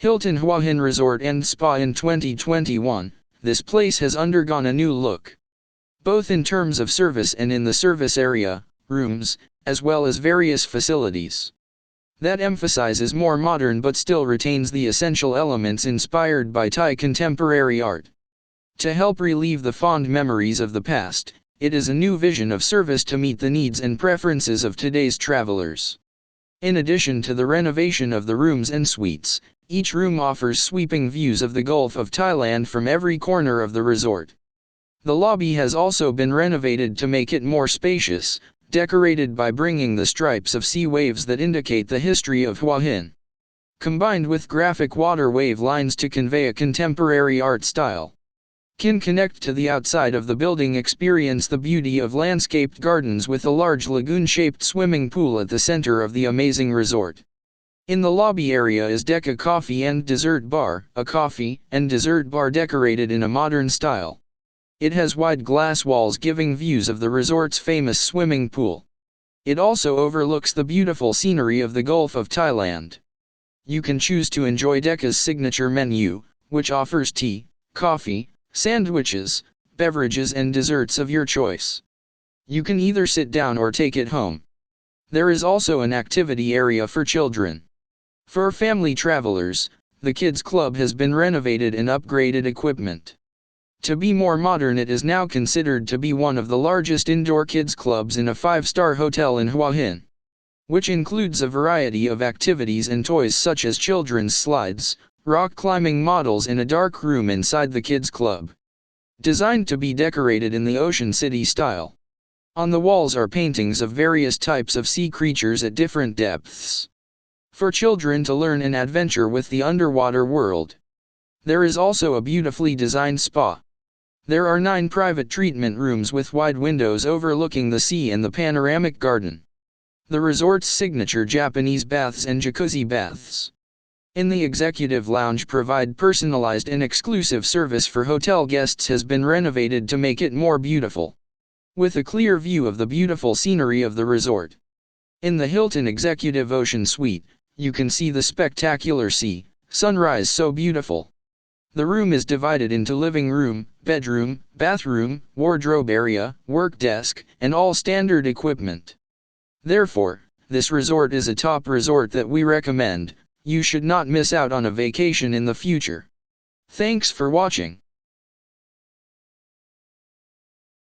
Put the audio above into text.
Hilton Hua Hin Resort and Spa in 2021, this place has undergone a new look. Both in terms of service and in the service area, rooms, as well as various facilities. That emphasizes more modern but still retains the essential elements inspired by Thai contemporary art. To help relieve the fond memories of the past, it is a new vision of service to meet the needs and preferences of today's travelers. In addition to the renovation of the rooms and suites, each room offers sweeping views of the Gulf of Thailand from every corner of the resort. The lobby has also been renovated to make it more spacious, decorated by bringing the stripes of sea waves that indicate the history of Hua Hin. Combined with graphic water wave lines to convey a contemporary art style can connect to the outside of the building experience the beauty of landscaped gardens with a large lagoon-shaped swimming pool at the center of the amazing resort. In the lobby area is Deca Coffee and Dessert Bar, a coffee and dessert bar decorated in a modern style. It has wide glass walls giving views of the resort's famous swimming pool. It also overlooks the beautiful scenery of the Gulf of Thailand. You can choose to enjoy Deca's signature menu, which offers tea, coffee, sandwiches, beverages and desserts of your choice. You can either sit down or take it home. There is also an activity area for children. For family travelers, the Kids Club has been renovated and upgraded equipment. To be more modern it is now considered to be one of the largest indoor kids clubs in a five-star hotel in Hua Hin. Which includes a variety of activities and toys such as children's slides, rock climbing models in a dark room inside the kids club. Designed to be decorated in the Ocean City style. On the walls are paintings of various types of sea creatures at different depths. For children to learn and adventure with the underwater world. There is also a beautifully designed spa. There are nine private treatment rooms with wide windows overlooking the sea and the panoramic garden. The resort's signature Japanese baths and jacuzzi baths in the executive lounge provide personalized and exclusive service for hotel guests has been renovated to make it more beautiful. With a clear view of the beautiful scenery of the resort. In the Hilton Executive Ocean Suite, you can see the spectacular sea, sunrise so beautiful. The room is divided into living room, bedroom, bathroom, wardrobe area, work desk, and all standard equipment. Therefore, this resort is a top resort that we recommend, you should not miss out on a vacation in the future. Thanks for watching.